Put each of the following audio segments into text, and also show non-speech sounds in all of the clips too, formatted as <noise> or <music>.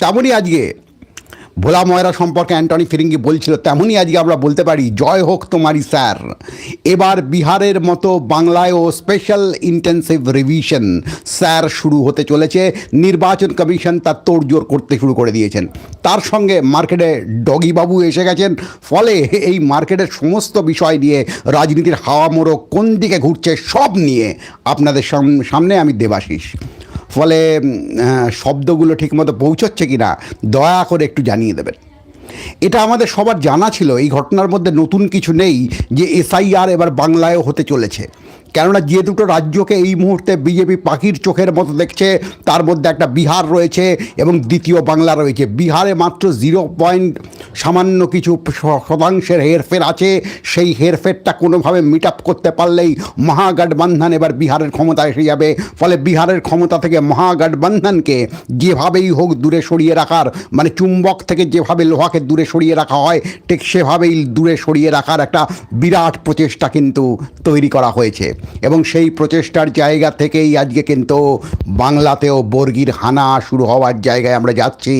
তেমনই আজকে ভোলা ময়রা সম্পর্কে অ্যান্টনি ফিরিঙ্গি বলছিল, তেমনই আজকে আমরা বলতে পারি, জয় হোক তোমারই স্যার। এবার বিহারের মতো বাংলায়ও স্পেশাল ইন্টেন্সিভ রিভিশন স্যার শুরু হতে চলেছে। নির্বাচন কমিশন তার তোড়জোড় করতে শুরু করে দিয়েছেন। তার সঙ্গে মার্কেটে ডগিবাবু এসে গেছেন। ফলে এই মার্কেটের সমস্ত বিষয় নিয়ে রাজনীতির হাওয়া মোড়ক কোন দিকে ঘুরছে সব নিয়ে আপনাদের সাম- সামনে আমি দেবাশিস। ফলে আহ, শব্দগুলো ঠিকমতো পৌঁছচ্ছে কি না দয়া করে একটু জানিয়ে দেবেন। এটা আমাদের সবার জানা ছিল এই ঘটনার মধ্যে নতুন কিছু নেই যে এসআইআর এবার বাংলায়ও হতে চলেছে। কেননা যে দুটো রাজ্যকে এই মুহূর্তে বিজেপি পাখির চোখের মতো দেখছে তার মধ্যে একটা বিহার রয়েছে এবং দ্বিতীয় বাংলা রয়েছে। বিহারে মাত্র জিরো পয়েন্ট সামান্য কিছু শতাংশের হেরফের আছে, সেই হেরফেরটা কোনোভাবে মিট আপ করতে পারলেই মহাগঠবন্ধন এবার বিহারের ক্ষমতা এসে যাবে। ফলে বিহারের ক্ষমতা থেকে মহাগঠবন্ধনকে যেভাবেই হোক দূরে সরিয়ে রাখার মানে চুম্বক থেকে যেভাবে লোহাকে দূরে সরিয়ে রাখা হয়, ঠিক সেভাবেই দূরে সরিয়ে রাখার একটা বিরাট প্রচেষ্টা কিন্তু তৈরি করা হয়েছে। এবং সেই প্রচেষ্টার জায়গা থেকেই আজকে কিন্তু বাংলাতেও বর্গির হানা শুরু হওয়ার জায়গায় আমরা যাচ্ছি।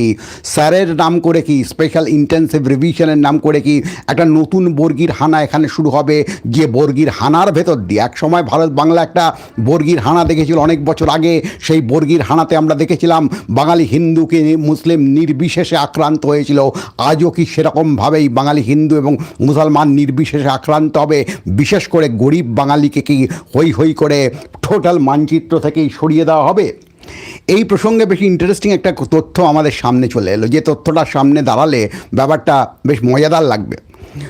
স্যারের নাম করে কি স্পেশাল ইন্টেন্সিভ রিভিশনের নাম করে কি একটা নতুন বর্গির হানা এখানে শুরু হবে। যে বর্গির হানার ভেতর দিয়ে এক সময় ভারত বাংলা একটা বর্গির হানা দেখেছিল অনেক বছর আগে। সেই বর্গির হানাতে আমরা দেখেছিলাম বাঙালি হিন্দুকে মুসলিম নির্বিশেষে আক্রান্ত হয়েছিল। আজও কি সেরকমভাবেই বাঙালি হিন্দু এবং মুসলমান নির্বিশেষে আক্রান্ত হবে? বিশেষ করে গরিব বাঙালিকে কি হই হই করে টোটাল মানচিত্র থেকেই সরিয়ে দেওয়া হবে? এই প্রসঙ্গে বেশি ইন্টারেস্টিং একটা তথ্য আমাদের সামনে চলে এলো। যে তথ্যটা সামনে দাঁড়ালে ব্যাপারটা বেশ মজাদার লাগবে।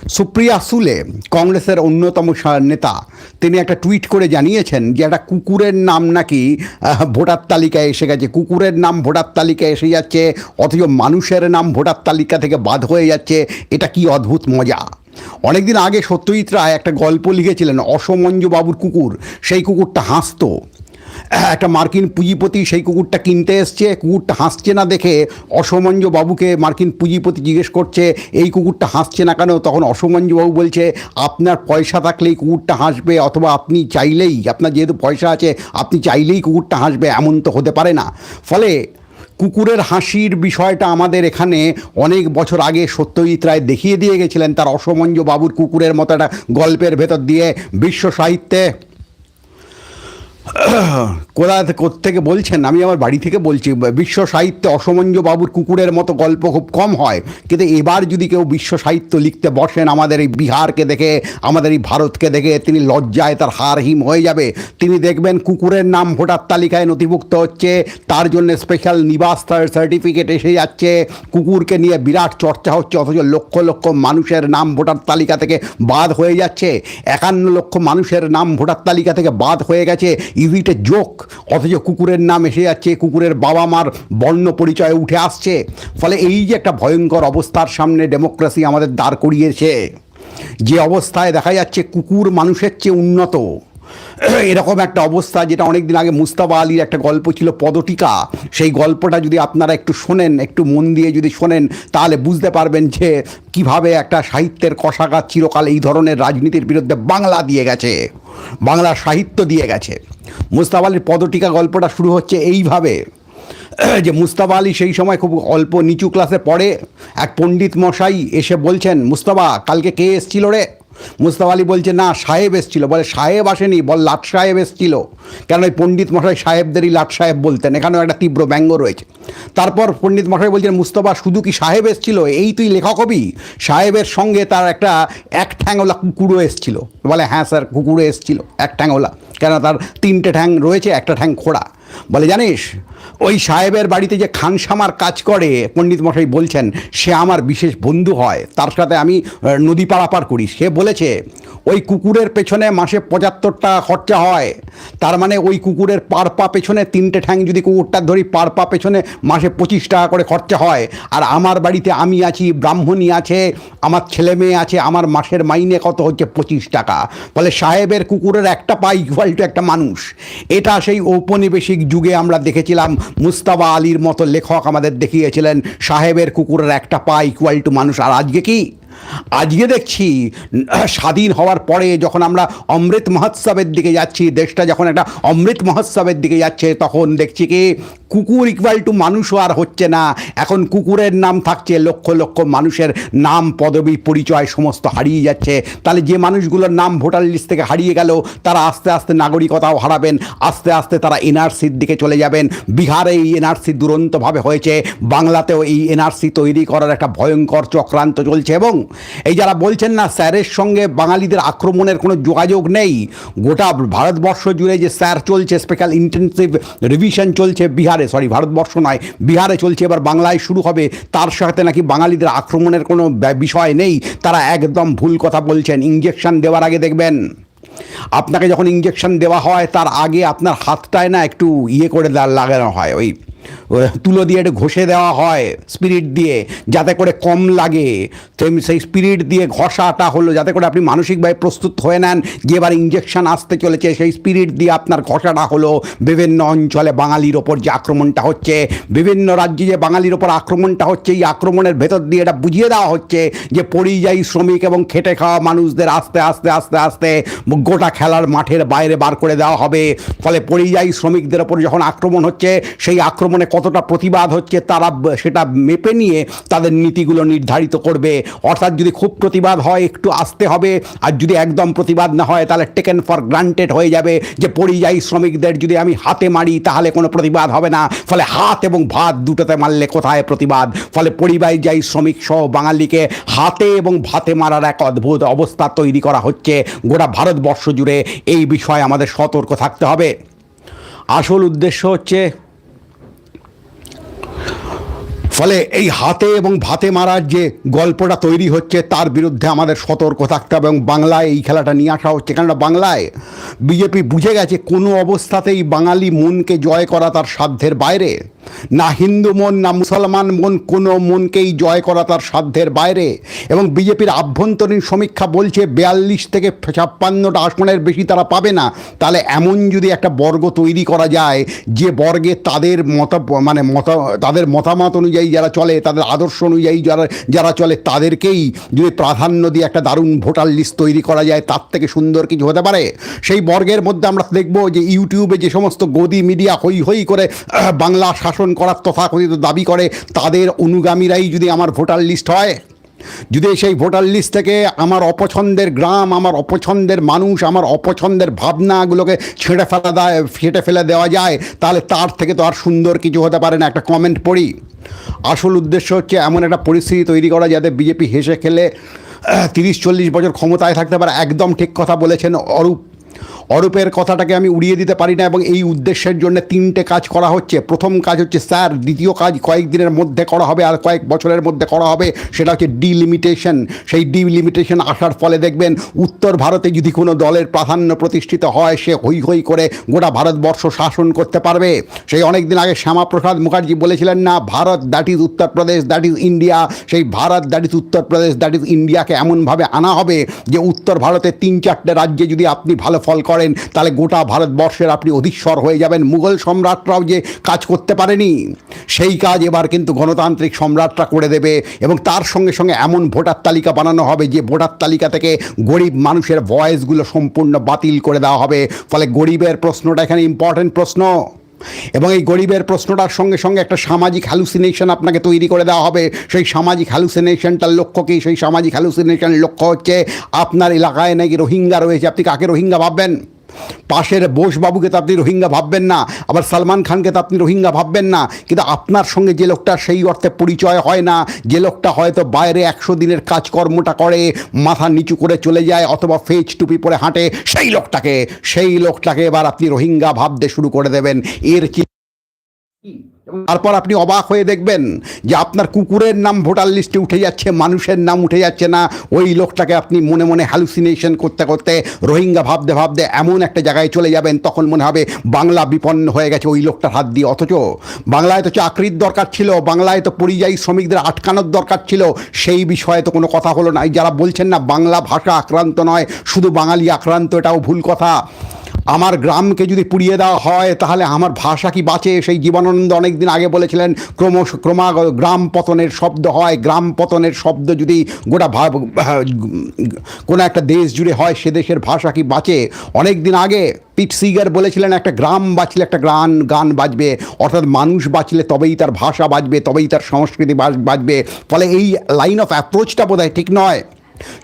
সুপ্রিয়া সুলে, কংগ্রেসের অন্যতম নেতা, তিনি একটা টুইট করে জানিয়েছেন যে একটা কুকুরের নাম নাকি ভোটার তালিকায় এসে গেছে। কুকুরের নাম ভোটার তালিকায় এসে যাচ্ছে, অথচ মানুষের নাম ভোটার তালিকা থেকে বাদ হয়ে যাচ্ছে। এটা কি অদ্ভুত মজা? অনেকদিন আগে সত্যজিৎ রায় একটা গল্প লিখেছিলেন, অসমঞ্জু বাবুর কুকুর, সেই কুকুরটা হাসতো। একটা মার্কিন পুঁজিপতি সেই কুকুরটা কিনতে এসছে, কুকুরটা হাসছে না দেখে অসমঞ্জ বাবুকে মার্কিন পুঁজিপতি জিজ্ঞেস করছে, এই কুকুরটা হাসছে না কেন? তখন অসমঞ্জ বাবু বলছে, আপনার পয়সা থাকলেই কুকুরটা হাসবে অথবা আপনি চাইলেই, আপনার যেহেতু পয়সা আছে, আপনি চাইলেই কুকুরটা হাসবে, এমন তো হতে পারে না। ফলে কুকুরের হাসির বিষয়টা আমাদের এখানে অনেক বছর আগে সত্যজিৎ রায় দেখিয়ে দিয়ে গেছিলেন, তার অসমঞ্জ বাবুর কুকুরের মতো একটা গল্পের ভেতর দিয়ে বিশ্ব সাহিত্যে কোথা থেকে বলছেন, আমি আমার বাড়ি থেকে বলছি, বিশ্ব সাহিত্যে অসমঞ্জ বাবুর কুকুরের মতো গল্প খুব কম হয়, কিন্তু এবার যদি কেউ বিশ্ব সাহিত্য লিখতে বসেন, আমাদের এই বিহারকে দেখে, আমাদের এই ভারতকে দেখে, তিনি লজ্জায় তার হার হিম হয়ে যাবে। তিনি দেখবেন কুকুরের নাম ভোটার তালিকায় নথিভুক্ত হচ্ছে, তার জন্য স্পেশাল নিবাস সার্টিফিকেট এসে যাচ্ছে, কুকুরকে নিয়ে বিরাট চর্চা হচ্ছে, অথচ লক্ষ লক্ষ মানুষের নাম ভোটার তালিকা থেকে বাদ হয়ে যাচ্ছে। একান্ন লক্ষ মানুষের নাম ভোটার তালিকা থেকে বাদ হয়ে গেছে ইভিটে জোক অথচ কুকুরের নাম এসে যাচ্ছে, কুকুরের বাবা মার বর্ণ পরিচয়ে উঠে আসছে। ফলে এই যে একটা ভয়ঙ্কর অবস্থার সামনে ডেমোক্রেসি আমাদের দাঁড় করিয়েছে। যে অবস্থায় দেখা যাচ্ছে কুকুর মানুষের চেয়ে উন্নত। <clears throat> এরকম একটা অবস্থা যেটা অনেক দিন আগে মুস্তাবা আলীর একটা গল্প ছিল, পদটিকা। সেই গল্পটা যদি আপনারা একটু শোনেন, একটু মন দিয়ে যদি শোনেন, তাহলে বুঝতে পারবেন যে কীভাবে একটা সাহিত্যের কষাঘাত চিরকাল এই ধরনের রাজনীতির বিরুদ্ধে বাংলা দিয়ে গেছে, বাংলা সাহিত্য দিয়ে গেছে। মুস্তাবা আলীর পদটিকা গল্পটা শুরু হচ্ছে এইভাবে। <clears throat> যে মুস্তাবা আলী সেই সময় খুব অল্প নিচু ক্লাসে পড়ে। এক পণ্ডিত মশাই এসে বলছেন মুস্তাবা কালকে কে এসছিল রে? মুস্তাফা আলী বলছে, না, সাহেব এসছিল। বলে, সাহেব আসেনি, বল, লাট সাহেব এসছিল। কেন ওই পণ্ডিত মশাই সাহেবদেরই লাট সাহেব বলতেন? এখানেও একটা তীব্র ব্যঙ্গ রয়েছে। তারপর পণ্ডিত মশাই বলছেন, মুস্তফা, শুধু কি সাহেব এসছিল? এই তুই লেখক হবি সাহেবের সঙ্গে তার একটা এক ঠ্যাংওলা কুকুরও এসছিল। বলে হ্যাঁ স্যার, কুকুরও এসছিল, এক ঠ্যাংওলা। কেন তার তিনটে ঠ্যাং রয়েছে, একটা ঠ্যাং খোড়া। বলে, জানিস, ওই সাহেবের বাড়িতে যে খানসামার কাজ করে, পণ্ডিত মশাই বলছেন, সে আমার বিশেষ বন্ধু হয়। তার সাথে আমি নদী পারাপার করি। সে বলেছে, ওই কুকুরের পেছনে মাসে পঁচাত্তর টাকা খরচা হয়। তার মানে ওই কুকুরের পার পা পেছনে তিনটে ঠ্যাং যদি কুকুরটা ধরি, পার পা পেছনে মাসে পঁচিশ টাকা করে খরচা হয়। আর আমার বাড়িতে আমি আছি, ব্রাহ্মণী আছে, আমার ছেলে মেয়ে আছে, আমার মাসের মাইনে কত হচ্ছে পঁচিশ টাকা? ফলে সাহেবের কুকুরের একটা পা ইকুয়াল টু একটা মানুষ। এটা সেই ঔপনিবেশিক যুগে আমরা দেখেছিলাম মুস্তাবা আলীর মতো লেখক আমাদের দেখিয়েছিলেন, সাহেবের কুকুরের একটা পা ইকুয়াল টু মানুষ। আর আজকে কি? আজকে দেখছি, স্বাধীন হওয়ার পরে যখন আমরা অমৃত মহোৎসবের দিকে যাচ্ছি, দেশটা যখন একটা অমৃত মহোৎসবের দিকে যাচ্ছে, তখন দেখছি কি, কুকুর ইকুয়াল টু মানুষও আর হচ্ছে না। এখন কুকুরের নাম থাকছে, লক্ষ লক্ষ মানুষের নাম, পদবী, পরিচয়, সমস্ত হারিয়ে যাচ্ছে। তাহলে যে মানুষগুলোর নাম ভোটার লিস্ট থেকে হারিয়ে গেল, তারা আস্তে আস্তে নাগরিকতাও হারাবেন, আস্তে আস্তে তারা এনআরসির দিকে চলে যাবেন। বিহারে এই এনআরসি দুরন্তভাবে হয়েছে, বাংলাতেও এই এনআরসি তৈরি করার একটা ভয়ঙ্কর চক্রান্ত চলছে এবং এই যারা বলছেন না স্যারের সঙ্গে বাঙালিদের আক্রমণের কোনো যোগাযোগ নেই, গোটা ভারতবর্ষ জুড়ে যে স্যার চলছে স্পেশাল ইন্টেন্সিভ রিভিশন চলছে বিহারে সরি ভারতবর্ষ নয়, বিহারে চলছে, এবার বাংলায় শুরু হবে, তার সাথে নাকি বাঙালিদের আক্রমণের কোনো বিষয় নেই, তারা একদম ভুল কথা বলছেন ইঞ্জেকশন দেওয়ার আগে দেখবেন। আপনাকে যখন ইঞ্জেকশন দেওয়া হয়, তার আগে আপনার হাতটায় না একটু ইয়ে করে লাগানো হয়, ওই তুলো দিয়ে একটু ঘষে দেওয়া হয় স্পিরিট দিয়ে, যাতে করে কম লাগে। সেই স্পিরিট দিয়ে ঘষাটা হলো, যাতে করে আপনি মানসিকভাবে প্রস্তুত হয়ে নেন। যে এবার ইঞ্জেকশন আসতে চলেছে, সেই স্পিরিট দিয়ে আপনার ঘষাটা হলো। বিভিন্ন অঞ্চলে বাঙালির ওপর যে আক্রমণটা হচ্ছে, বিভিন্ন রাজ্যে যে বাঙালির ওপর আক্রমণটা হচ্ছে, এই আক্রমণের ভেতর দিয়ে এটা বুঝিয়ে দেওয়া হচ্ছে যে পরিযায়ী শ্রমিক এবং খেটে খাওয়া মানুষদের আস্তে আস্তে আস্তে আস্তে গোটা খেলার মাঠের বাইরে বার করে দেওয়া হবে। ফলে পরিযায়ী শ্রমিকদের ওপর যখন আক্রমণ হচ্ছে, সেই আক্রমণে কতটা প্রতিবাদ হচ্ছে তারা সেটা মেপে নিয়ে তাদের নীতিগুলো নির্ধারিত করবে। অর্থাৎ যদি খুব প্রতিবাদ হয়, একটু আসতে হবে। আর যদি একদম প্রতিবাদ না হয়, তাহলে টেকেন ফর গ্রান্টেড হয়ে যাবে যে পরিযায়ী শ্রমিকদের যদি আমি হাতে মারি, তাহলে কোনো প্রতিবাদ হবে না। ফলে হাত এবং ভাত দুটোতে মারলে কোথায় প্রতিবাদ? ফলে পরিযায়ী শ্রমিক সহ বাঙালিকে হাতে এবং ভাতে মারার এক অদ্ভুত অবস্থা তৈরি করা হচ্ছে গোটা ভারতবর্ষ জুড়ে। এই বিষয়ে আমাদের সতর্ক থাকতে হবে। আসল উদ্দেশ্য হচ্ছে ফলে এই হাতে এবং ভাতে মারার যে গল্পটা তৈরি হচ্ছে, তার বিরুদ্ধে আমাদের সতর্ক থাকতে হবে এবং বাংলায় এই খেলাটা নিয়ে আসা হচ্ছে। কেননা বাংলায় বিজেপি বুঝে গেছে কোনো অবস্থাতেই বাঙালি মনকে জয় করা তার সাধ্যের বাইরে। না হিন্দু মন, না মুসলমান মন, কোনো মনকেই জয় করা তার সাধ্যের বাইরে। এবং বিজেপির আভ্যন্তরীণ সমীক্ষা বলছে বিয়াল্লিশ থেকে ছাপ্পান্নটা আসনের বেশি তারা পাবে না। তাহলে এমন যদি একটা বর্গ তৈরি করা যায়, যে বর্গে তাদের মত মানে মত, তাদের মতামত অনুযায়ী যারা চলে, তাদের আদর্শ অনুযায়ী যারা যারা চলে, তাদেরকেই যদি প্রাধান্য দিয়ে একটা দারুণ ভোটার লিস্ট তৈরি করা যায়, তার থেকে সুন্দর কিছু হতে পারে। সেই বর্গের মধ্যে আমরা দেখব যে ইউটিউবে যে সমস্ত গদি মিডিয়া হই হই করে বাংলা করার তথাকথিত দাবি করে, তাদের অনুগামীরাই যদি আমার ভোটার লিস্ট হয়, যদি সেই ভোটার লিস্ট থেকে আমার অপছন্দের গ্রাম, আমার অপছন্দের মানুষ, আমার অপছন্দের ভাবনাগুলোকে ছেড়ে ফেলা দেয়, ফেটে ফেলে দেওয়া যায়, তাহলে তার থেকে তো আর সুন্দর কিছু হতে পারে না। একটা কমেন্ট পড়ি। আসল উদ্দেশ্য হচ্ছে এমন একটা পরিস্থিতি তৈরি করা যাতে বিজেপি হেসে খেলে তিরিশ চল্লিশ বছর ক্ষমতায় থাকতে পারে। একদম ঠিক কথা বলেছেন অরূপ। অরূপের কথাটাকে আমি উড়িয়ে দিতে পারি না এবং এই উদ্দেশ্যের জন্য তিনটে কাজ করা হচ্ছে। প্রথম কাজ হচ্ছে, স্যার, দ্বিতীয় কাজ কয়েকদিনের মধ্যে করা হবে আর কয়েক বছরের মধ্যে করা হবে। সেটা হচ্ছে ডিলিমিটেশন সেই ডিলিমিটেশন আসার ফলে দেখবেন, উত্তর ভারতে যদি কোনো দলের প্রাধান্য প্রতিষ্ঠিত হয়, সে হই হই করে গোটা ভারতবর্ষ শাসন করতে পারবে। সেই অনেক দিন আগে শ্যামাপ্রসাদ মুখার্জি বলেছিলেন না, Bharat that is Uttar Pradesh that is India সেই Bharat that is Uttar Pradesh that is ইন্ডিয়াকে এমনভাবে আনা হবে যে উত্তর ভারতে তিন চারটে রাজ্যে যদি আপনি ভালো ফল করেন তাহলে গোটা ভারতবর্ষের আপনি অধীশ্বর হয়ে যাবেন। মুঘল সম্রাটরাও যে কাজ করতে পারেনি, সেই কাজ এবার কিন্তু গণতান্ত্রিক সম্রাটরা করে দেবে এবং তার সঙ্গে সঙ্গে এমন ভোটার তালিকা বানানো হবে যে ভোটার তালিকা থেকে গরিব মানুষের ভয়েসগুলো সম্পূর্ণ বাতিল করে দেওয়া হবে। ফলে গরিবের প্রশ্নটা এখানে ইম্পর্টেন্ট প্রশ্ন। এবং এই গরিবের প্রশ্নটার সঙ্গে সঙ্গে একটা সামাজিক হ্যালুসিনেশন আপনাকে তৈরি করে দেওয়া হবে। সেই সামাজিক হ্যালুসিনেশনটার লক্ষ্য কী? সেই সামাজিক হ্যালুসিনেশনের লক্ষ্য হচ্ছে আপনার এলাকায় নাকি রোহিঙ্গা রয়েছে। আপনি কাকে রোহিঙ্গা ভাববেন? পাশের বোসবাবুকে তো আপনি রোহিঙ্গা ভাববেন না, আবার সালমান খানকে তো আপনি রোহিঙ্গা ভাববেন না। কিন্তু আপনার সঙ্গে যে লোকটা, সেই অর্থে পরিচয় হয় না। যে লোকটা হয়তো বাইরে একশো দিনের কাজকর্মটা করে, মাথা নিচু করে চলে যায়, অথবা ফেজ টুপি পরে হাঁটে, সেই লোকটাকে সেই লোকটাকে এবার আপনি রোহিঙ্গা ভাবতে শুরু করে দেবেন। এর কি তারপর আপনি অবাক হয়ে দেখবেন যে আপনার কুকুরের নাম ভোটার লিস্টে উঠে যাচ্ছে, মানুষের নাম উঠে যাচ্ছে না। ওই লোকটাকে আপনি মনে মনে হ্যালুসিনেশন করতে করতে রোহিঙ্গা ভাবতে ভাবতে এমন একটা জায়গায় চলে যাবেন, তখন মনে হবে বাংলা বিপন্ন হয়ে গেছে ওই লোকটার হাত দিয়ে। অথচ বাংলায় তো চাকরির দরকার ছিল, বাংলায় তো পরিযায়ী শ্রমিকদের আটকানোর দরকার ছিল, সেই বিষয়ে তো কোনো কথা হলো না। যারা বলছেন না বাংলা ভাষা আক্রান্ত নয়, শুধু বাঙালি আক্রান্ত, এটাও ভুল কথা। আমার গ্রামকে যদি পুড়িয়ে দেওয়া হয়, তাহলে আমার ভাষা কি বাঁচে? সেই জীবনানন্দ অনেকদিন আগে বলেছিলেন, ক্রমশ ক্রমাগত গ্রাম পতনের শব্দ হয়। গ্রাম পতনের শব্দ যদি গোটা ভা- কোনো একটা দেশ জুড়ে হয়, সে দেশের ভাষা কি বাঁচে? অনেক দিন আগে পিট সিগার বলেছিলেন, একটা গ্রাম বাঁচলে একটা গান গান বাজবে। অর্থাৎ মানুষ বাঁচলে তবেই তার ভাষা বাজবে, তবেই তার সংস্কৃতি বাজ- বাজবে। ফলে এই লাইন অফ অ্যাপ্রোচটা বোধহয় ঠিক নয়।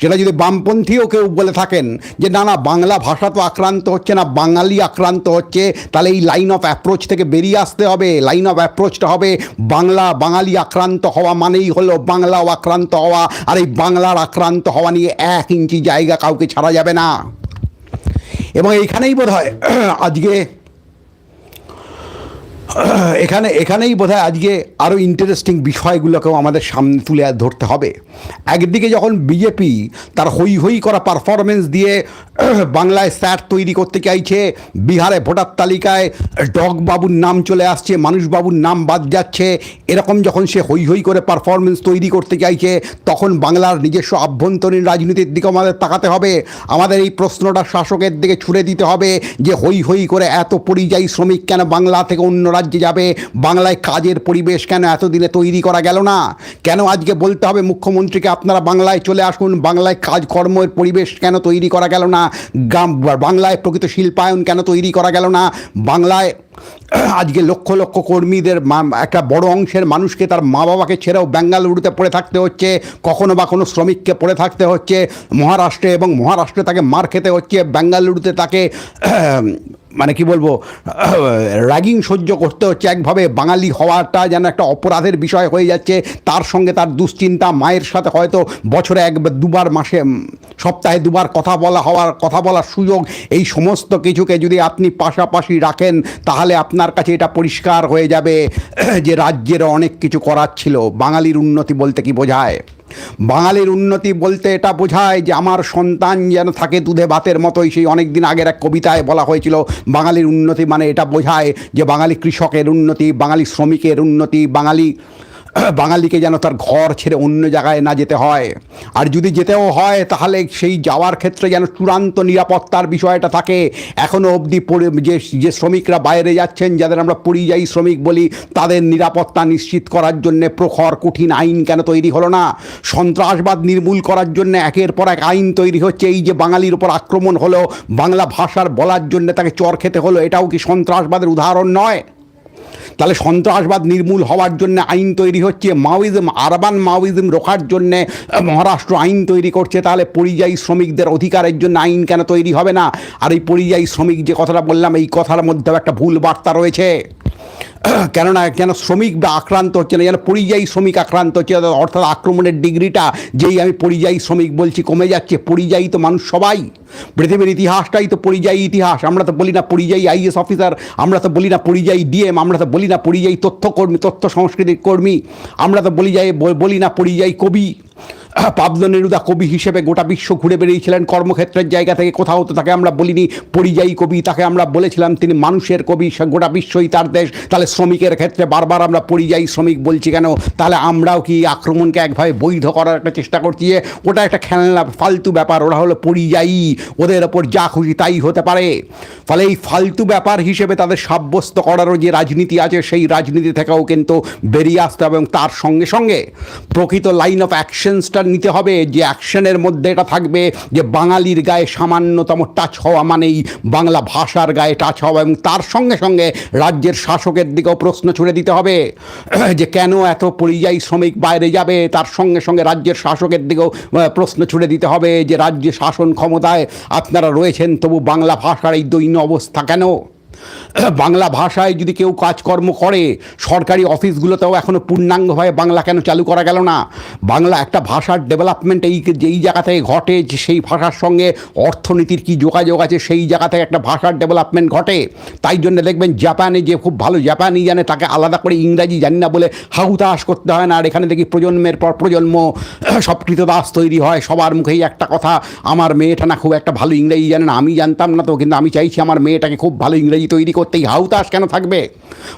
সেটা যদি বামপন্থীও কেউ বলে থাকেন যে, না না, বাংলা ভাষা তো আক্রান্ত হচ্ছে না, বাঙালি আক্রান্ত হচ্ছে, তাহলে এই লাইন অফ অ্যাপ্রোচ থেকে বেরিয়ে আসতে হবে লাইন অফ অ্যাপ্রোচটা হবে বাংলা, বাঙালি আক্রান্ত হওয়া মানেই হলো বাংলাও আক্রান্ত হওয়া, আর এই বাংলার আক্রান্ত হওয়া নিয়ে এক ইঞ্চি জায়গা কাউকে ছাড়া যাবে না। এবং এইখানেই বোধ হয় আজকে <clears throat> এখানে, এখানেই বোধহয় আজকে আরও ইন্টারেস্টিং বিষয়গুলোকেও আমাদের সামনে তুলে ধরতে হবে। একদিকে যখন বিজেপি তার হই হই করা পারফরমেন্স দিয়ে <clears throat> বাংলায় স্যাট তৈরি করতে চাইছে, বিহারে ভোটার তালিকায় ডগবাবুর নাম চলে আসছে মানুষবাবুর নাম বাদ যাচ্ছে, এরকম যখন সে হই হই করে পারফরমেন্স তৈরি করতে চাইছে, তখন বাংলার নিজস্ব আভ্যন্তরীণ রাজনীতির দিকে আমাদের তাকাতে হবে। আমাদের এই প্রশ্নটা শাসকের দিকে ছুড়ে দিতে হবে যে হই হই করে এত পরিযায়ী শ্রমিক কেন বাংলা থেকে অন্য রাজ্যে যাবে, বাংলায় কাজের পরিবেশ কেন এতদিনে তৈরি করা গেল না? কেন আজকে বলতে হবে মুখ্যমন্ত্রীকে আপনারা বাংলায় চলে আসুন, বাংলায় কাজকর্মের পরিবেশ কেন তৈরি করা গেল না? গ্রাম, বাংলায় প্রকৃত শিল্পায়ন কেন তৈরি করা গেল না? বাংলায় আজকে লক্ষ লক্ষ কর্মীদের একটা বড় অংশের মানুষকে তার মা বাবাকে ছেড়েও বেঙ্গালুরুতে পড়ে থাকতে হচ্ছে, কখনো বা কোনো শ্রমিককে পড়ে থাকতে হচ্ছে, মহারাষ্ট্রে এবং মহারাষ্ট্রে তাকে মার খেতে হচ্ছে বেঙ্গালুরুতে তাকে <clears throat> মানে কি বলব, <clears throat> র্যাগিং সহ্য করতে হচ্ছে, একভাবে বাঙালি হওয়াটা যেন একটা অপরাধের বিষয় হয়ে যাচ্ছে, তার সঙ্গে তার দুশ্চিন্তা, মায়ের সাথে হয়তো বছরে এক দুবার মাসে সপ্তাহে দুবার কথা বলা হওয়ার, কথা বলার সুযোগ, এই সমস্ত কিছুকে যদি আপনি পাশাপাশি রাখেন, তাহলে আপনার কাছে এটা পরিষ্কার হয়ে যাবে <clears throat> যে রাজ্যের অনেক কিছু করার ছিল। বাঙালির উন্নতি বলতে কি বোঝায়? বাঙালির উন্নতি বলতে এটা বোঝায় যে আমার সন্তান যেন থাকে দুধে ভাতের মতোই। সেই অনেক দিন আগের এক কবিতায় বলা হয়েছিল, বাঙালির উন্নতি মানে এটা বোঝায় যে বাঙালি কৃষকের উন্নতি, বাঙালি শ্রমিকের উন্নতি, বাঙালি <clears throat> বাঙালিকে যেন তার ঘর ছেড়ে অন্য জায়গায় না যেতে হয়। আর যদি যেতেও হয়, তাহলে সেই যাওয়ার ক্ষেত্রে যেন চূড়ান্ত নিরাপত্তার বিষয়টা থাকে। এখনও অবধি যে যে শ্রমিকরা বাইরে যাচ্ছেন, যাদের আমরা পরিযায়ী শ্রমিক বলি, তাদের নিরাপত্তা নিশ্চিত করার জন্য প্রখর, কঠিন আইন কেন তৈরি হলো না? সন্ত্রাসবাদ নির্মূল করার জন্য একের পর এক আইন তৈরি হচ্ছে। এই যে বাঙালির উপর আক্রমণ হলো, বাংলা ভাষার বলার জন্য তাকে চর খেতে হলো, এটাও কি সন্ত্রাসবাদের উদাহরণ নয়? তাহলে সন্ত্রাসবাদ নির্মূল হওয়ার জন্য আইন তৈরি হচ্ছে মাওইজম, আরবান মাওইজম রোখার জন্য মহারাষ্ট্র আইন তৈরি করছে, তাহলে পরিযায়ী শ্রমিকদের অধিকারের জন্য আইন কেন তৈরি হবে না? আর এই পরিযায়ী শ্রমিক যে কথাটা বললাম, এই কথার মধ্যেও একটা ভুল বার্তা রয়েছে। <clears throat> কেননা যেন শ্রমিক বা আক্রান্ত হচ্ছে না, যেন পরিযায়ী শ্রমিক আক্রান্ত হচ্ছে অর্থাৎ আক্রমণের ডিগ্রিটা যেই আমি পরিযায়ী শ্রমিক বলছি কমে যাচ্ছে। পরিযায়ী তো মানুষ সবাই। পৃথিবীর ইতিহাসটাই তো পরিযায়ী ইতিহাস। আমরা তো বলি না পরিযায়ী আইএস অফিসার, আমরা তো বলি না পরিযায়ী ডিএম, আমরা তো বলি না পরিযায়ী তথ্যকর্মী, তথ্য সংস্কৃতির কর্মী, আমরা তো বলি যাই, বলি না পরিযায়ী কবি। পাবলো নেরুদা কবি হিসেবে গোটা বিশ্ব ঘুরে বেরিয়েছিলেন কর্মক্ষেত্রের জায়গা থেকে কোথাও তো তাকে আমরা বলিনি। পরিযায়ী কবি তাকে আমরা বলেছিলাম। তিনি মানুষের কবি গোটা বিশ্বই তার দেশ। তাহলে শ্রমিকের ক্ষেত্রে বারবার আমরা পরিযায়ী শ্রমিক বলছি কেন? তাহলে আমরাও কি আক্রমণকে একভাবে বৈধ করার একটা চেষ্টা করছি যে ওটা একটা খেলনা, ফালতু ব্যাপার। ওরা হলো পরিযায়ী। ওদের ওপর যা খুশি তাই হতে পারে। ফলে এই ফালতু ব্যাপার হিসেবে তাদের সাব্যস্ত করারও যে রাজনীতি আছে, সেই রাজনীতি থেকেও কিন্তু বেরিয়ে আসতে হবে এবং তার সঙ্গে সঙ্গে প্রকৃত লাইন অফ অ্যাকশনসটা নিতে হবে, যে অ্যাকশনের মধ্যে এটা থাকবে, যে বাঙালির গায়ে সামান্যতম টাচ হওয়া মানেই বাংলা ভাষার গায়ে টাচ হওয়া এবং তার সঙ্গে সঙ্গে রাজ্যের শাসকের দিকেও প্রশ্ন ছুড়ে দিতে হবে। <clears throat> যে কেন এত পরিযায়ী শ্রমিক বাইরে যাবে, তার সঙ্গে সঙ্গে রাজ্যের শাসকের দিকেও প্রশ্ন ছুড়ে দিতে হবে, যে রাজ্যে শাসন ক্ষমতায় আপনারা রয়েছেন, তবু বাংলা ভাষার এই দৈন্য অবস্থা কেন? <clears throat> বাংলা ভাষায় যদি কেউ কাজকর্ম করে, সরকারি অফিসগুলোতেও এখনও পূর্ণাঙ্গভাবে বাংলা কেন চালু করা গেল না? বাংলা একটা ভাষার ডেভেলপমেন্ট এই যেই জায়গা থেকে ঘটে সেই ভাষার সঙ্গে অর্থনীতির কি যোগাযোগ আছে, সেই জায়গা থেকে একটা ভাষার ডেভেলপমেন্ট ঘটে। তাই জন্য দেখবেন জাপানে যে খুব ভালো জাপানি জানে, তাকে আলাদা করে ইংরাজি জানি না বলে হাহুতাস করতে হয় না। আর এখানে দেখি প্রজন্মের পর প্রজন্ম, <clears throat> সব কৃতদাস তৈরি হয়, সবার মুখেই একটা কথা, আমার মেয়েটা না খুব একটা ভালো ইংরেজি জানে না। আমি জানতাম না তো, কিন্তু আমি চাইছি আমার মেয়েটাকে খুব ভালো ইংরেজি তৈরি করতেই হাউতাস কেন থাকবে?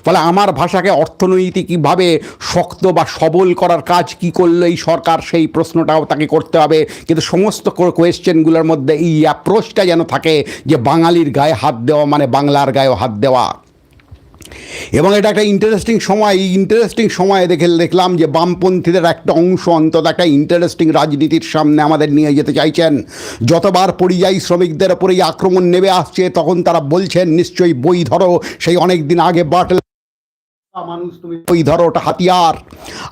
ফলে আমার ভাষাকে অর্থনৈতিকভাবে শক্ত বা সবল করার কাজ কি করল এই সরকার সেই প্রশ্নটাও তাকে করতে হবে? কিন্তু সমস্ত কোয়েশ্চেনগুলোর মধ্যে এই অ্যাপ্রোচটা যেন থাকে যে বাঙালির গায়ে হাত দেওয়া মানে বাংলার গায়েও হাত দেওয়া। এবং এটা একটা ইন্টারেস্টিং সময়, এই ইন্টারেস্টিং সময়ে দেখে দেখলাম যে বামপন্থীদের একটা অংশ অন্তত একটা ইন্টারেস্টিং রাজনীতির সামনে আমাদের নিয়ে যেতে চাইছেন। যতবার পরিযায়ী শ্রমিকদের ওপরে আক্রমণ নেমে আসছে, তখন তারা বলছেন, নিশ্চয়ই বই ধরো, সেই অনেক দিন আগে বাটল ধরো ওটা হাতিয়ার।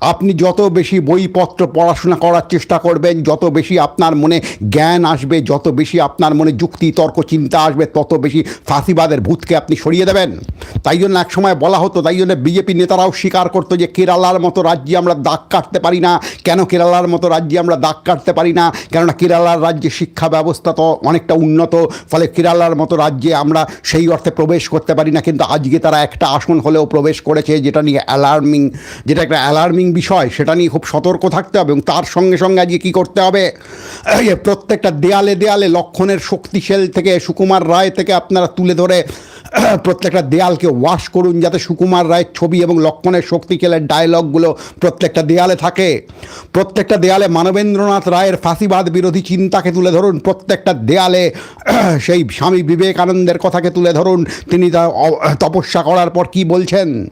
আপনি যত বেশি বইপত্র পড়াশোনা করার চেষ্টা করবেন, যত বেশি আপনার মনে জ্ঞান আসবে, যত বেশি আপনার মনে যুক্তি, তর্ক, চিন্তা আসবে, তত বেশি ফাঁসিবাদের ভূতকে আপনি সরিয়ে দেবেন। তাই জন্য এক সময় বলা হতো, তাই জন্য বিজেপি নেতারাও স্বীকার করতো যে কেরালার মতো রাজ্যে আমরা দাগ কাটতে পারি না। কেন কেরালার মতো রাজ্যে আমরা দাগ কাটতে পারি না? কেননা কেরালার রাজ্যে শিক্ষা ব্যবস্থা তো অনেকটা উন্নত, ফলে কেরালার মতো রাজ্যে আমরা সেই অর্থে প্রবেশ করতে পারি না। কিন্তু আজকে তারা একটা আসন হলেও প্রবেশ করেছে। যেটা নিয়ে অ্যালার্মিং যেটা একটা অ্যালার্মিং বিষয়, সেটা নিয়ে খুব সতর্ক থাকতে হবে এবং তার সঙ্গে সঙ্গে আজকে কী করতে হবে? <clears throat> প্রত্যেকটা দেয়ালে দেয়ালে লক্ষণের শক্তিশাল থেকে সুকুমার রায় থেকে আপনারা তুলে ধরে, <clears throat> প্রত্যেকটা দেয়ালকে ওয়াশ করুন যাতে সুকুমার রায়ের ছবি এবং লক্ষণের শক্তিশালের ডায়লগগুলো প্রত্যেকটা দেয়ালে থাকে। প্রত্যেকটা দেয়ালে মানবেন্দ্রনাথ রায়ের ফাঁসিবাদ বিরোধী চিন্তাকে তুলে ধরুন, প্রত্যেকটা দেয়ালে, <clears throat> সেই স্বামী বিবেকানন্দের কথাকে তুলে ধরুন, তিনি তপস্যা করার পর কি বলছেন?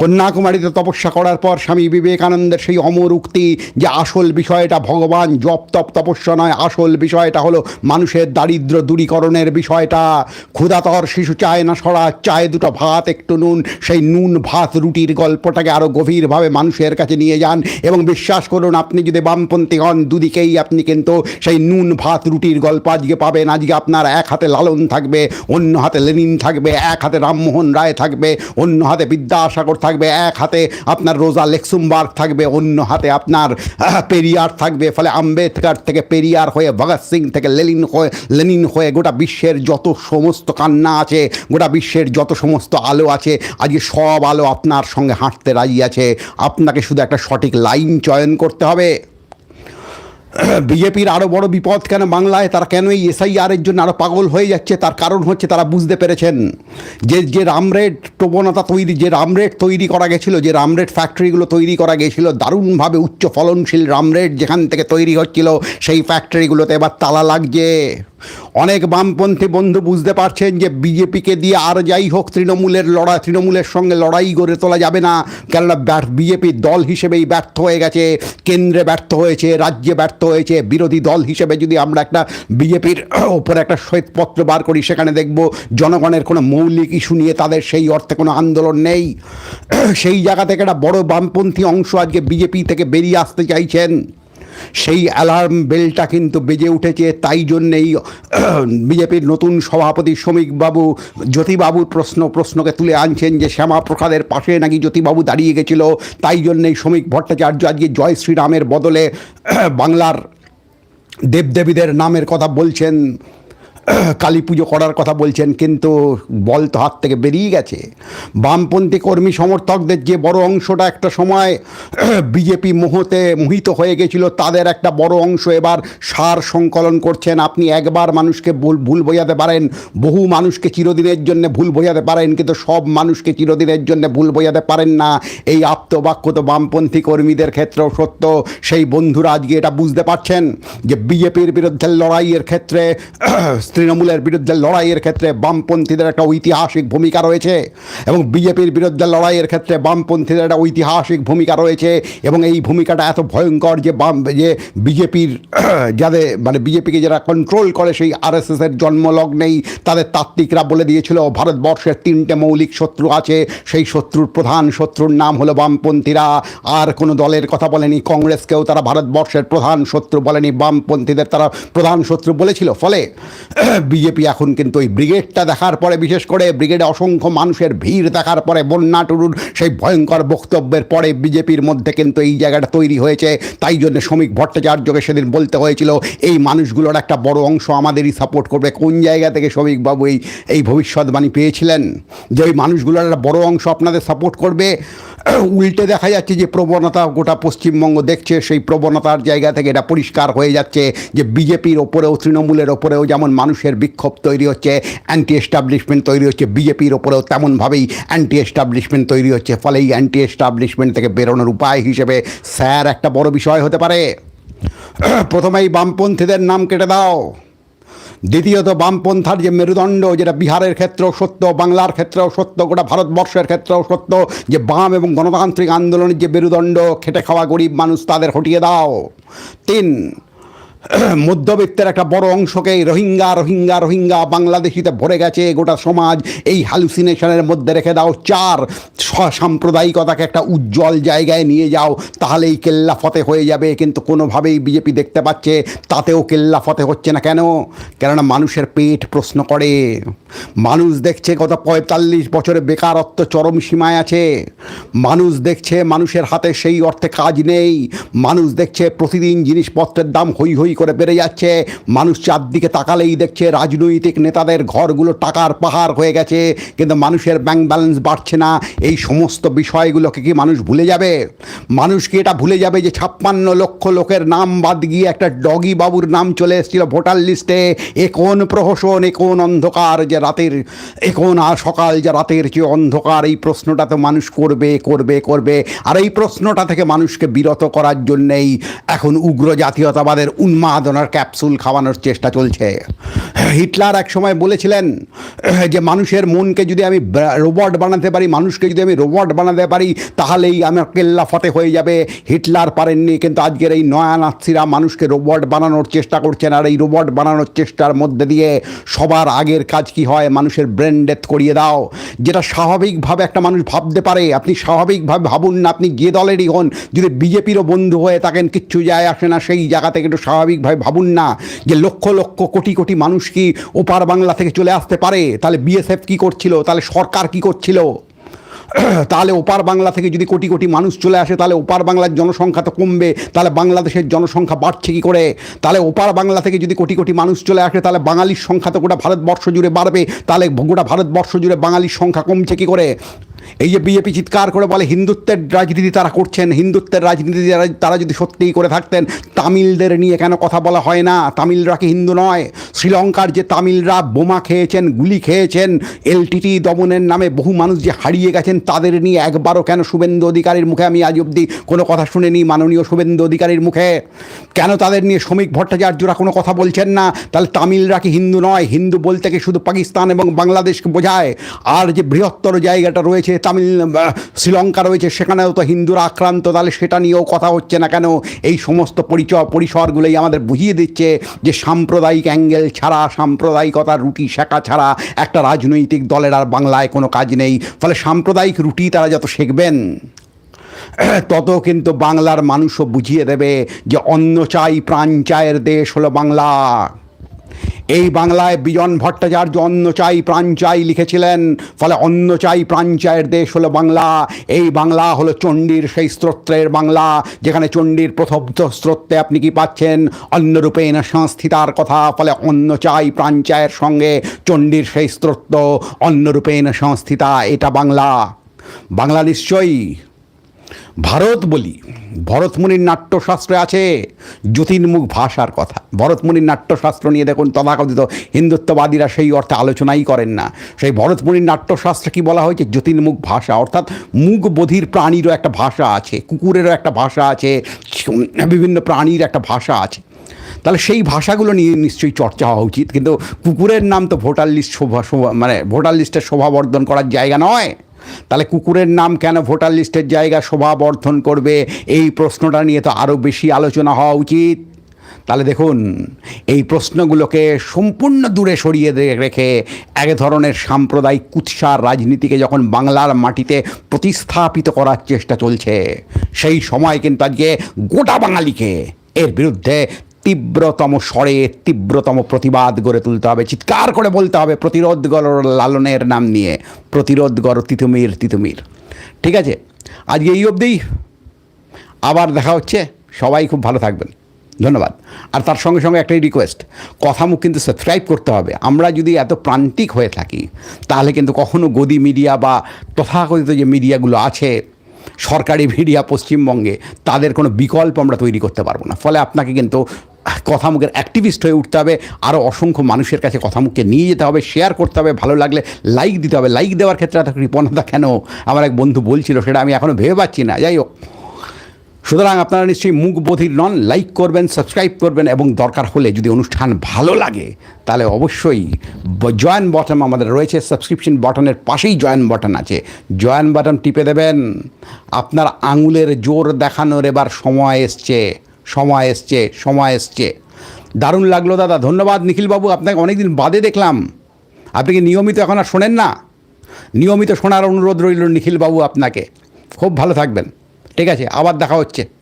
কন্যাকুমারীতে তপস্যা করার পর স্বামী বিবেকানন্দের সেই অমর উক্তি যে আসল বিষয়টা ভগবান জপ তপ তপস্যা নয়, আসল বিষয়টা হলো মানুষের দারিদ্র দূরীকরণের বিষয়টা। ক্ষুধাতর শিশু চায় না সরা, চায় দুটো ভাত, একটু নুন, সেই নুন ভাত রুটির গল্পটাকে আরও গভীরভাবে মানুষের কাছে নিয়ে যান এবং বিশ্বাস করুন, আপনি যদি বামপন্থী হন, দুদিকেই আপনি কিন্তু সেই নুন ভাত রুটির গল্প আজকে পাবেন। আজকে আপনার এক হাতে লালন থাকবে, অন্য হাতে লেনিন থাকবে, এক হাতে রামমোহন রায় থাকবে, অন্য হাতে বিদ্যাসাগর থাকবে, এক হাতে আপনার রোজা লেক্সুমবার্গ থাকবে, অন্য হাতে আপনার পেরিয়ার থাকবে। ফলে আম্বেদকার থেকে পেরিয়ার হয়ে, ভগৎ সিং থেকে লেনিন হয়ে লেনিন হয়ে গোটা বিশ্বের যত সমস্ত কান্না আছে, গোটা বিশ্বের যত সমস্ত আলো আছে, আজকে সব আলো আপনার সঙ্গে হাঁটতে রাজি আছে। আপনাকে শুধু একটা সঠিক লাইন চয়ন করতে হবে। <clears throat> বিজেপির আরও বড় বিপদ কেন বাংলায়? তারা কেন এই এসআইআরের জন্য আরও পাগল হয়ে যাচ্ছে? তার কারণ হচ্ছে তারা বুঝতে পেরেছেন যে যে রামরেট প্রবণতা তৈরি, যে রামরেট তৈরি করা গেছিল, যে রামরেট ফ্যাক্টরিগুলো তৈরি করা গেছিল, দারুণভাবে উচ্চ ফলনশীল রামরেট যেখান থেকে তৈরি হচ্ছিল, সেই ফ্যাক্টরিগুলোতে এবার তালা লাগছে। অনেক বামপন্থী বন্ধু বুঝতে পারছেন যে বিজেপিকে দিয়ে আর যাই হোক তৃণমূলের লড়াই তৃণমূলের সঙ্গে লড়াই গড়ে তোলা যাবে না। কেননা বিজেপি দল হিসেবেই ব্যর্থ হয়ে গেছে, কেন্দ্রে ব্যর্থ হয়েছে, রাজ্যে ব্যর্থ হয়েছে, বিরোধী দল হিসেবে যদি আমরা একটা বিজেপির <clears throat> ওপরে একটা শ্বেতপত্র বার করি, সেখানে দেখব জনগণের কোনো মৌলিক ইস্যু নিয়ে তাদের সেই অর্থে কোনো আন্দোলন নেই। <clears throat> সেই জায়গা থেকে একটা বড় বামপন্থী অংশ আজকে বিজেপি থেকে বেরিয়ে আসতে চাইছেন। সেই অ্যালার্ম বেলটা কিন্তু বেজে উঠেছে, তাই জন্যেই <clears throat> বিজেপির নতুন সভাপতি শ্রমিকবাবু জ্যোতিবাবুর প্রশ্ন, প্রশ্নকে তুলে আনছেন যে শ্যামাপ্রসাদের পাশে নাকি জ্যোতিবাবু দাঁড়িয়ে গেছিল। তাই জন্যেই শ্রমিক ভট্টাচার্য আজকে জয় শ্রীরামের বদলে <clears throat> বাংলার দেবদেবীদের নামের কথা বলছেন। <clears throat> কালী পুজো করার কথা বলছেন, কিন্তু বল তো হাত থেকে বেরিয়ে গেছে। বামপন্থী কর্মী সমর্থকদের যে বড় অংশটা একটা সময় <clears throat> বিজেপি মোহতে মোহিত হয়ে গেছিল, তাদের একটা বড় অংশ এবার সার সংকলন করছেন। আপনি একবার মানুষকে ভুল ভুল বোঝাতে পারেন, বহু মানুষকে চিরদিনের জন্য ভুল বোঝাতে পারেন, কিন্তু সব মানুষকে চিরদিনের জন্য ভুল বোঝাতে পারেন না। এই আপ্তবাক্য তো বামপন্থী কর্মীদের ক্ষেত্রেও সত্য। সেই বন্ধুরা আজকে এটা বুঝতে পারছেন যে বিজেপির বিরুদ্ধে লড়াইয়ের ক্ষেত্রে <clears throat> তৃণমূলের বিরুদ্ধে লড়াইয়ের ক্ষেত্রে বামপন্থীদের একটা ঐতিহাসিক ভূমিকা রয়েছে এবং বিজেপির বিরুদ্ধে লড়াইয়ের ক্ষেত্রে বামপন্থীদের একটা ঐতিহাসিক ভূমিকা রয়েছে এবং এই ভূমিকাটা এত ভয়ঙ্কর যে বাম, যে বিজেপির <clears throat> যাদের মানে বিজেপিকে যারা কন্ট্রোল করে সেই আরএসএসের জন্মলগ্নেই তাদের তাত্ত্বিকরা বলে দিয়েছিল ভারতবর্ষের তিনটে মৌলিক শত্রু আছে, সেই শত্রুর প্রধান শত্রুর নাম হলো বামপন্থীরা। আর কোনো দলের কথা বলেনি, কংগ্রেসকেও তারা ভারতবর্ষের প্রধান শত্রু বলেনি, বামপন্থীদের তারা প্রধান শত্রু বলেছিল। ফলে <clears throat> বিজেপি এখন কিন্তু ওই ব্রিগেডটা দেখার পরে, বিশেষ করে ব্রিগেডে অসংখ্য মানুষের ভিড় দেখার পরে, বন্যা টুরুর সেই ভয়ঙ্কর বক্তব্যের পরে বিজেপির মধ্যে কিন্তু এই জায়গাটা তৈরি হয়েছে। তাই জন্য শ্রমিক ভট্টাচার্যকে সেদিন বলতে হয়েছিল, এই মানুষগুলোর একটা বড় অংশ আমাদেরই সাপোর্ট করবে। কোন জায়গা থেকে শ্রমিকবাবু এই এই ভবিষ্যৎবাণী পেয়েছিলেন? যে ওই মানুষগুলোর একটা বড় অংশ আপনাদের সাপোর্ট করবে। <clears throat> উল্টে দেখা যাচ্ছে যে প্রবণতা গোটা পশ্চিমবঙ্গ দেখছে, সেই প্রবণতার জায়গা থেকে এটা পরিষ্কার হয়ে যাচ্ছে যে বিজেপির ওপরেও, তৃণমূলের ওপরেও যেমন মানুষ মানুষের বিক্ষোভ তৈরি হচ্ছে অ্যান্টি এস্টাবলিশমেন্ট তৈরি হচ্ছে বিজেপির ওপরেও তেমনভাবেই অ্যান্টি এস্টাবলিশমেন্ট তৈরি হচ্ছে ফলে এই অ্যান্টি এস্টাবলিশমেন্ট থেকে বেরোনোর উপায় হিসেবে। স্যার, একটা বড় বিষয় হতে পারে। প্রথমেই বামপন্থীদের নাম কেটে দাও। দ্বিতীয়ত, বামপন্থার যে মেরুদণ্ড, যেটা বিহারের ক্ষেত্রেও সত্য, বাংলার ক্ষেত্রেও সত্য, গোটা ভারতবর্ষের ক্ষেত্রেও সত্য, যে বাম এবং গণতান্ত্রিক আন্দোলনের যে মেরুদণ্ড, খেটে খাওয়া গরিব মানুষ তাদের হটিয়ে দাও। তিন <clears throat> মধ্যবিত্তের একটা বড় অংশকে রোহিঙ্গা রোহিঙ্গা রোহিঙ্গা বাংলাদেশিতে ভরে গেছে গোটা সমাজ। এই হ্যালুসিনেশনের মধ্যে রেখে দাও। চার সাম্প্রদায়িকতাকে একটা উজ্জ্বল জায়গায় নিয়ে যাও। তাহলেই কেল্লা ফতে হয়ে যাবে। কিন্তু কোনোভাবেই বিজেপি দেখতে পাচ্ছে, তাতেও কেল্লা ফতে হচ্ছে না। কেন? কেননা মানুষের পেট প্রশ্ন করে। মানুষ দেখছে গত পঁয়তাল্লিশ বছরে বেকারত্ব চরম সীমায় আছে। মানুষ দেখছে মানুষের হাতে সেই অর্থে কাজ নেই। মানুষ দেখছে প্রতিদিন জিনিসপত্রের দাম হই হই করে বেড়ে যাচ্ছে। মানুষ চারদিকে তাকালেই দেখছে রাজনৈতিক নেতাদের ঘরগুলো টাকার পাহাড় হয়ে গেছে, কিন্তু মানুষের ব্যাংক ব্যালেন্স বাড়ছে না। এই সমস্ত বিষয়গুলোকে কি মানুষ ভুলে যাবে? মানুষ কি এটা ভুলে যাবে যে ছাপ্পান্ন লক্ষ লোকের নাম বাদ গিয়ে একটা ডগি বাবুর নাম চলে এসেছিল ভোটার লিস্টে? এ কোন প্রহসন, এ কোন অন্ধকার যে রাতের, এ কোন সকাল যে রাতের যে অন্ধকার? এই প্রশ্নটা তো মানুষ করবে করবে করবে। আর এই প্রশ্নটা থেকে মানুষকে বিরত করার জন্যেই এখন উগ্র জাতীয়তাবাদের উন্মাদনার ক্যাপসুল খাওয়ানোর চেষ্টা চলছে। হিটলার এক সময় বলেছিলেন যে, মানুষের মনকে যদি আমি রোবট বানাতে পারি, মানুষকে যদি আমি রোবট বানাতে পারি, তাহলেই আমার কেল্লা ফতে হয়ে যাবে। হিটলার পারেননি, কিন্তু আজকের এই নয়া নাৎসিরা মানুষকে রোবট বানানোর চেষ্টা করছেন আর এই রোবট বানানোর চেষ্টার মধ্যে দিয়ে সবার আগের কাজ কি হয়? মানুষের ব্রেন ডেথ করিয়ে দাও। যেটা স্বাভাবিকভাবে একটা মানুষ ভাবতে পারে, আপনি স্বাভাবিকভাবে ভাবুন না, আপনি যে দলেরই হন। যদি বিজেপিরও বন্ধু হয়ে থাকেন, কিচ্ছু যায় আসে না, সেই জায়গা থেকে একটু স্বাভাবিকভাবে ভাবুন না যে লক্ষ লক্ষ কোটি কোটি মানুষ কি ওপার বাংলা থেকে চলে আসতে পারে? তাহলে বিএসএফ কি করছিল? তাহলে সরকার কি করছিল? <clears throat> তাহলে ওপার বাংলা থেকে যদি কোটি কোটি মানুষ চলে আসে, তাহলে ওপার বাংলার জনসংখ্যা তো কমবে, তাহলে বাংলাদেশের জনসংখ্যা বাড়ছে কী করে? তাহলে ওপার বাংলা থেকে যদি কোটি কোটি মানুষ চলে আসে, তাহলে বাঙালির সংখ্যা তো গোটা ভারতবর্ষ জুড়ে বাড়বে, তাহলে গোটা ভারতবর্ষ জুড়ে বাঙালির সংখ্যা কমছে কী করে? এই যে বিজেপি চিৎকার করে বলে, হিন্দুত্বের রাজনীতি তারা করছেন, হিন্দুত্বের রাজনীতি তারা যদি সত্যিই করে থাকতেন, তামিলদের নিয়ে কেন কথা বলা হয় না? তামিলরা কি হিন্দু নয়? শ্রীলঙ্কার যে তামিলরা বোমা খেয়েছেন, গুলি খেয়েছেন এলটিটি দমনের নামে বহু মানুষ যে হারিয়ে গেছেন, তাদের নিয়ে একবারও কেন শুভেন্দু অধিকারীর মুখে আমি আজ অবধি কোনো কথা শুনিনি, মাননীয় শুভেন্দু অধিকারীর মুখে? কেন তাদের নিয়ে শ্রমিক ভট্টাচার্যরা কোনো কথা বলছেন না? তাহলে তামিলরা কি হিন্দু নয়? হিন্দু বলতে কি শুধু পাকিস্তান এবং বাংলাদেশকে বোঝায়? আর যে বৃহত্তর জায়গাটা রয়েছে তামিল শ্রীলঙ্কা রয়েছে, সেখানেও তো হিন্দুরা আক্রান্ত, তাহলে সেটা নিয়েও কথা হচ্ছে না কেন? এই সমস্ত পরিচয়, পরিসরগুলোই আমাদের বুঝিয়ে দিচ্ছে যে সাম্প্রদায়িক অ্যাঙ্গেল ছাড়া, সাম্প্রদায়িকতার রুটি শেখা ছাড়া একটা রাজনৈতিক দলের আর বাংলায় কোনো কাজ নেই। ফলে সাম্প্রদায়িক রুটি তারা যত শিখবেন, তত কিন্তু বাংলার মানুষও বুঝিয়ে দেবে যে অন্ন চাই প্রাণ চায়ের দেশ হলো বাংলা। এই বাংলায় বিজন ভট্টাচার্য অন্ন চাই প্রাণ চাই লিখেছিলেন, ফলে অন্ন চাই প্রাণ চায়ের দেশ হলো বাংলা। এই বাংলা হলো চণ্ডীর সেই স্তোত্রের বাংলা, যেখানে চণ্ডীর প্রথম স্তোত্রে আপনি কি পাচ্ছেন? অন্যরূপেণ সংস্থিতার কথা, ফলে অন্ন চাই প্রাণ চায়ের সঙ্গে চণ্ডীর সেই স্তোত্র অন্যরূপেণ সংস্থিতা, এটা বাংলা। বাংলা নিশ্চয়ই ভারত বলি ভরতমুনির নাট্যশাস্ত্রে আছে জ্যোতির্মুখ ভাষার কথা। ভরতমুনির নাট্যশাস্ত্র নিয়ে দেখুন, তথাকথিত হিন্দুত্ববাদীরা সেই অর্থে আলোচনাই করেন না। সেই ভরতমুনির নাট্যশাস্ত্রে কি বলা হয়েছে? জ্যোতির্মুখ ভাষা, অর্থাৎ মুখ বধির প্রাণীরও একটা ভাষা আছে, কুকুরেরও একটা ভাষা আছে বিভিন্ন প্রাণীর একটা ভাষা আছে। তাহলে সেই ভাষাগুলো নিয়ে নিশ্চয়ই চর্চা হওয়া উচিত, কিন্তু কুকুরের নাম তো ভোটার লিস্ট শোভা শোভা মানে ভোটার লিস্টের শোভাবর্ধন করার জায়গা নয়। তাহলে কুকুরের নাম কেন ভোটার লিস্টের জায়গা শোভাবর্ধন করবে? এই প্রশ্নটা নিয়ে তো আরও বেশি আলোচনা হওয়া উচিত। তাহলে দেখুন, এই প্রশ্নগুলোকে সম্পূর্ণ দূরে সরিয়ে রেখে এক ধরনের সাম্প্রদায়িক কুৎসার রাজনীতিকে যখন বাংলার মাটিতে প্রতিস্থাপিত করার চেষ্টা চলছে, সেই সময় কিন্তু আজকে গোটা বাঙালিকে এর বিরুদ্ধে তীব্রতম স্বরে, তীব্রতম প্রতিবাদ গড়ে তুলতে হবে, চিৎকার করে বলতে হবে প্রতিরোধ গড় লালনের নাম নিয়ে, প্রতিরোধ গড় তিতুমির তিতুমির। ঠিক আছে? আজকে এই অবধি। আবার দেখা হচ্ছে। সবাই খুব ভালো থাকবেন। ধন্যবাদ। আর তার সঙ্গে সঙ্গে একটাই রিকোয়েস্ট কথা মুখ কিন্তু সাবস্ক্রাইব করতে হবে। আমরা যদি এত প্রান্তিক হয়ে থাকি, তাহলে কিন্তু কখনো গদি মিডিয়া বা তথাকথিত যে মিডিয়াগুলো আছে, সরকারি মিডিয়া পশ্চিমবঙ্গে, তাদের কোনো বিকল্প আমরা তৈরি করতে পারব না। ফলে আপনাকে কিন্তু কথা মুখের অ্যাক্টিভিস্ট হয়ে উঠতে হবে আরও অসংখ্য মানুষের কাছে কথামুখকে নিয়ে যেতে হবে শেয়ার করতে হবে, ভালো লাগলে লাইক দিতে হবে। লাইক দেওয়ার ক্ষেত্রে এত কৃপণতা কেন? আমার এক বন্ধু বলছিল, সেটা আমি এখনও ভেবে পাচ্ছি না। যাই হোক। সুতরাং আপনারা নিশ্চয়ই মুখ বধির নন লাইক করবেন সাবস্ক্রাইব করবেন এবং দরকার হলে যদি অনুষ্ঠান ভালো লাগে, তাহলে অবশ্যই জয়েন বটন আমাদের রয়েছে সাবস্ক্রিপশন বটনের পাশেই জয়েন বটন আছে। জয়েন বাটন টিপে দেবেন, আপনার আঙুলের জোর দেখানোর এবার সময় এসছে। সময় এসছে সময় এসছে। দারুণ লাগল দাদা, ধন্যবাদ নিখিলবাবু, আপনাকে অনেকদিন বাদে দেখলাম। আপনি কি নিয়মিত এখন আর শোনেন না? নিয়মিত শোনার অনুরোধ রইল নিখিলবাবু আপনাকে। খুব ভালো থাকবেন। ঠিক আছে, আবার দেখা হচ্ছে।